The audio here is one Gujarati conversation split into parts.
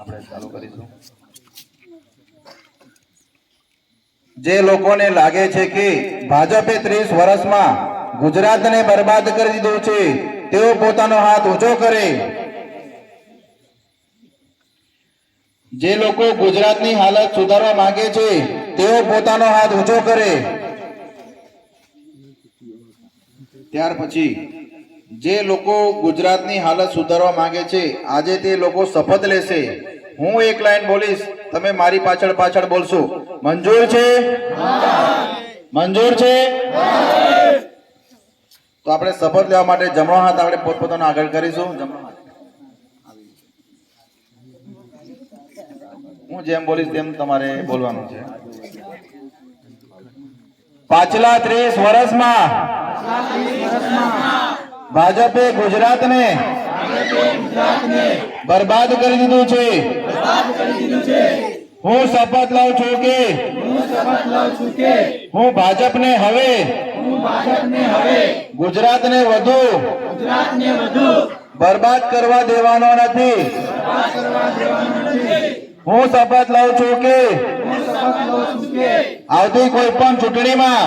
આપણે ચાલુ કરીશું. જે લોકોને લાગે છે કે ભાજપે ત્રીસ વર્ષમાં ગુજરાતને બરબાદ કરી દીધું છે, તેઓ પોતાનો હાથ ઊંચો કરે. જે લોકો ગુજરાતની હાલત સુધારવા માંગે છે, તેઓ પોતાનો હાથ ઊંચો કરે. ત્યાર પછી જે લોકો ગુજરાતની હાલત સુધારવા માંગે છે, આજે તે લોકો શપથ લેશે. હું એક લાઈન બોલીશ, તમે મારી પાછળ પાછળ બોલશો. મંજૂર છે? મંજૂર છે? તો આપણે શપથ લેવા માટે જમણો હાથ આપણે પોતપોતાનો આગળ કરીશું. જમણો હું જેમ બોલીશ તેમ તમારે બોલવાનું છે. પાછલા ત્રીસ વર્ષમાં ભાજપે ગુજરાતને બરબાદ કરી દીધું છે. હું શપથ લઉં છું કે હું ભાજપને હવે ગુજરાતને વધુ બરબાદ કરવા દેવાનો નથી. હું શપથ લઉં છું કે આવતી કોઈ પણ ચૂંટણીમાં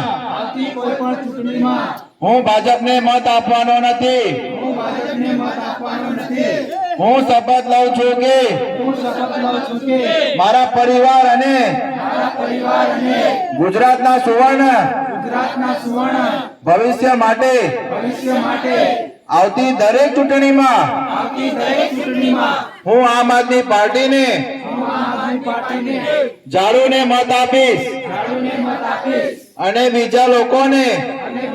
હું ભાજપને મત આપવાનો નથી. હું શપથ લઉં છું કે મારા પરિવાર અને ગુજરાતના સુવર્ણ ભવિષ્ય માટે આવતી દરેક ચૂંટણીમાં હું આમ આદમી પાર્ટીને ઝાડુને મત આપીશ. અને બીજા લોકોને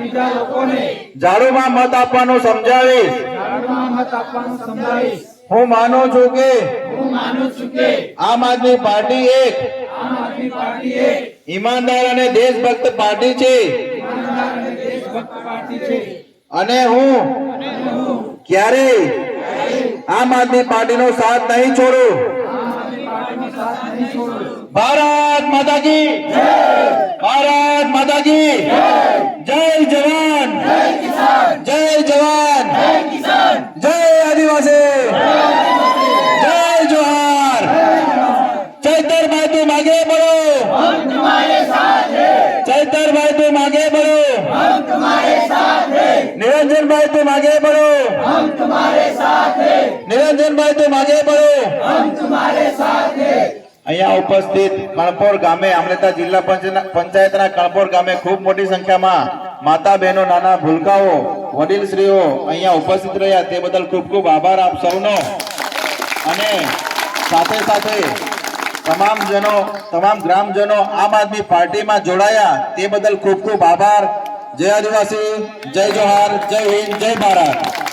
બીજા લોકોને ઝાડુમાં મત આપવાનું સમજાવીશ. ઝાડુમાં મત આપવાનું સમજાવીશ. હું માનું છું કે હું માનું છું કે આમ આદમી પાર્ટી એક આમ આદમી પાર્ટી એક ઈમાનદાર અને દેશભક્ત પાર્ટી છે. ઈમાનદાર અને દેશભક્ત પાર્ટી છે. અને હું ક્યારેય આમ આદમી આમ પાર્ટીનો સાથ નહીં છોડું. ભારત માતાજી ભારત માતા કી જય જવાન. જય જવાન. જય આદિવાસી. જય જોહાર. ચૈતર ભાઈ તું માગે બળો ચૈતર ભાઈ તું માગે બળો નિરંજનભાઈ તું માગે બળો નિરંજનભાઈ તું માગે બળો અહીંયા ઉપસ્થિત કણપોર ગામે અમલેતા જિલ્લા પંચાયતના કણપોર ગામે ખૂબ મોટી સંખ્યામાં માતા બહેનો, નાના ભૂલકાઓ, વડીલશ્રીઓ અહીંયા ઉપસ્થિત રહ્યા. તે બદલ ખૂબ ખૂબ આભાર આપ સૌનો. અને સાથે સાથે તમામ જનો, તમામ ગ્રામજનો આમ આદમી પાર્ટીમાં જોડાયા. તે બદલ ખૂબ ખૂબ આભાર. જય આદિવાસી, જય જોહાર, જય હિન્દ, જય ભારત.